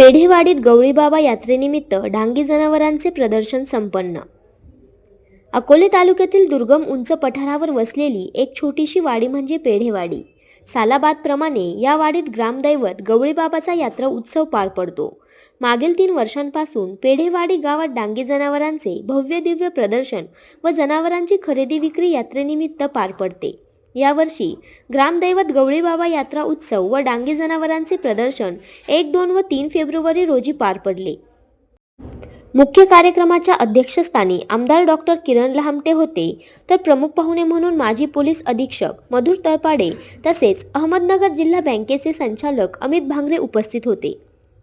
पेढेवाडीत गवळीबाबा यात्रेनिमित्त डांगी जनावरांचे प्रदर्शन संपन्न. अकोले तालुक्यातील दुर्गम उंच पठारावर वसलेली एक छोटीशी वाडी म्हणजे पेढेवाडी. सालाबादप्रमाणे या वाडीत ग्रामदैवत गवळीबाबाचा यात्रा उत्सव पार पडतो. मागील तीन वर्षांपासून पेढेवाडी गावात डांगी जनावरांचे भव्य दिव्य प्रदर्शन व जनावरांची खरेदी विक्री यात्रेनिमित्त पार पडते. यावर्षी ग्रामदैवत गवळीबाबा यात्रा उत्सव व डांगी जनावरांचे प्रदर्शन एक दोन व तीन फेब्रुवारी रोजी पार पडले. मुख्य कार्यक्रमाच्या अध्यक्षस्थानी आमदार डॉक्टर किरण लहामटे होते. तर प्रमुख पाहुणे म्हणून माजी पोलीस अधीक्षक मधुर तळपाडे तसेच अहमदनगर जिल्हा बँकेचे संचालक अमित भांगरे उपस्थित होते.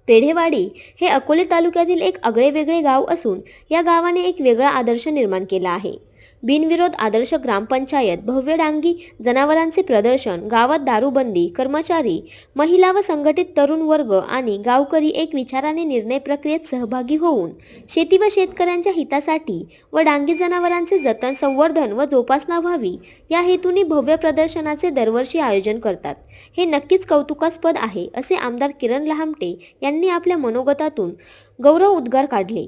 पेढेवाडी हे अकोले तालुक्यातील एक आगळेवेगळे गाव असून या गावाने एक वेगळा आदर्श निर्माण केला आहे. बिनविरोध आदर्श ग्रामपंचायत भव्य डांगी जनावरांचे प्रदर्शन गावात दारूबंदी कर्मचारी महिला व संघटित तरुण वर्ग आणि गावकरी एक विचाराने निर्णय प्रक्रियेत सहभागी होऊन शेती व शेतकऱ्यांच्या हितासाठी व डांगी जनावरांचे जतन संवर्धन व जोपासना व्हावी या हेतूने भव्य प्रदर्शनाचे दरवर्षी आयोजन करतात. हे नक्कीच कौतुकास्पद आहे असे आमदार किरण लहामटे यांनी आपल्या मनोगतातून गौरव उद्गार काढले.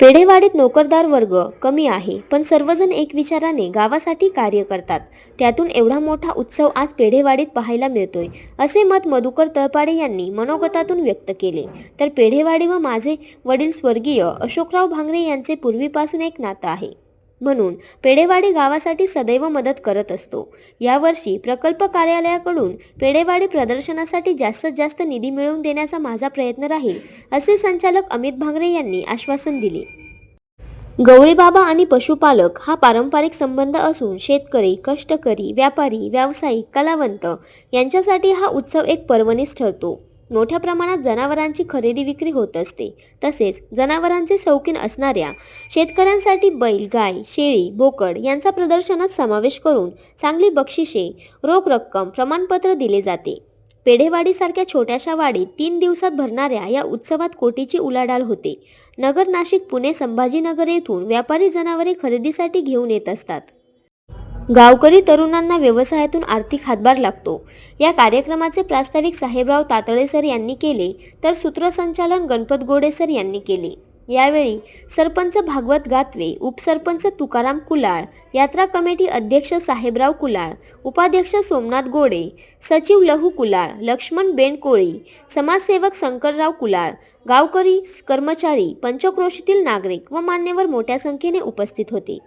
पेढेवाडीत नोकरदार वर्ग कमी आहे पण सर्वजण एक विचाराने गावासाठी कार्य करतात. त्यातून एवढा मोठा उत्सव आज पेढेवाडीत पाहायला मिळतोय असे मत मधुकर तळपाडे यांनी मनोगतातून व्यक्त केले. तर पेढेवाडी व माझे वडील स्वर्गीय अशोकराव भांगरे यांचे पूर्वीपासून एक नातं आहे. म्हणून पेडेवाडी गावासाठी सदैव मदत करत असतो. यावर्षी प्रकल्प कार्यालयाकडून पेडेवाडी प्रदर्शनासाठी जास्तीत जास्त निधी मिळवून देण्याचा माझा प्रयत्न राहील असे संचालक अमित भांगरे यांनी आश्वासन दिले. गवळीबाबा आणि पशुपालक हा पारंपरिक संबंध असून शेतकरी कष्टकरी व्यापारी व्यावसायिक कलावंत यांच्यासाठी हा उत्सव एक पर्वणीच ठरतो. मोठ्या प्रमाणात जनावरांची खरेदी विक्री होत असते. तसेच जनावरांचे शौकीन असणाऱ्या शेतकऱ्यांसाठी बैल गाय शेळी बोकड यांचा प्रदर्शनात समावेश करून चांगली बक्षिसे रोख रक्कम प्रमाणपत्र दिले जाते. पेढेवाडीसारख्या छोट्याशा वाडीत तीन दिवसात भरणाऱ्या या उत्सवात कोटीची उलाढाल होते. नगर नाशिक पुणे संभाजीनगर येथून व्यापारी जनावरे खरेदीसाठी घेऊन येत असतात. गावकरी तरुणांना व्यवसायातून आर्थिक हातभार लागतो. या कार्यक्रमाचे प्रास्ताविक साहेबराव तातळे सर यांनी केले तर सूत्रसंचालन गणपत गोडे सर यांनी केले. यावेळी सरपंच भागवत गातवे उपसरपंच तुकाराम कुलाळ यात्रा कमिटी अध्यक्ष साहेबराव कुलाळ उपाध्यक्ष सोमनाथ गोडे सचिव लहू कुलाळ लक्ष्मण बेन कोळी समाजसेवक शंकरराव कुलाळ गावकरी कर्मचारी पंचक्रोशीतील नागरिक व मान्यवर मोठ्या संख्येने उपस्थित होते.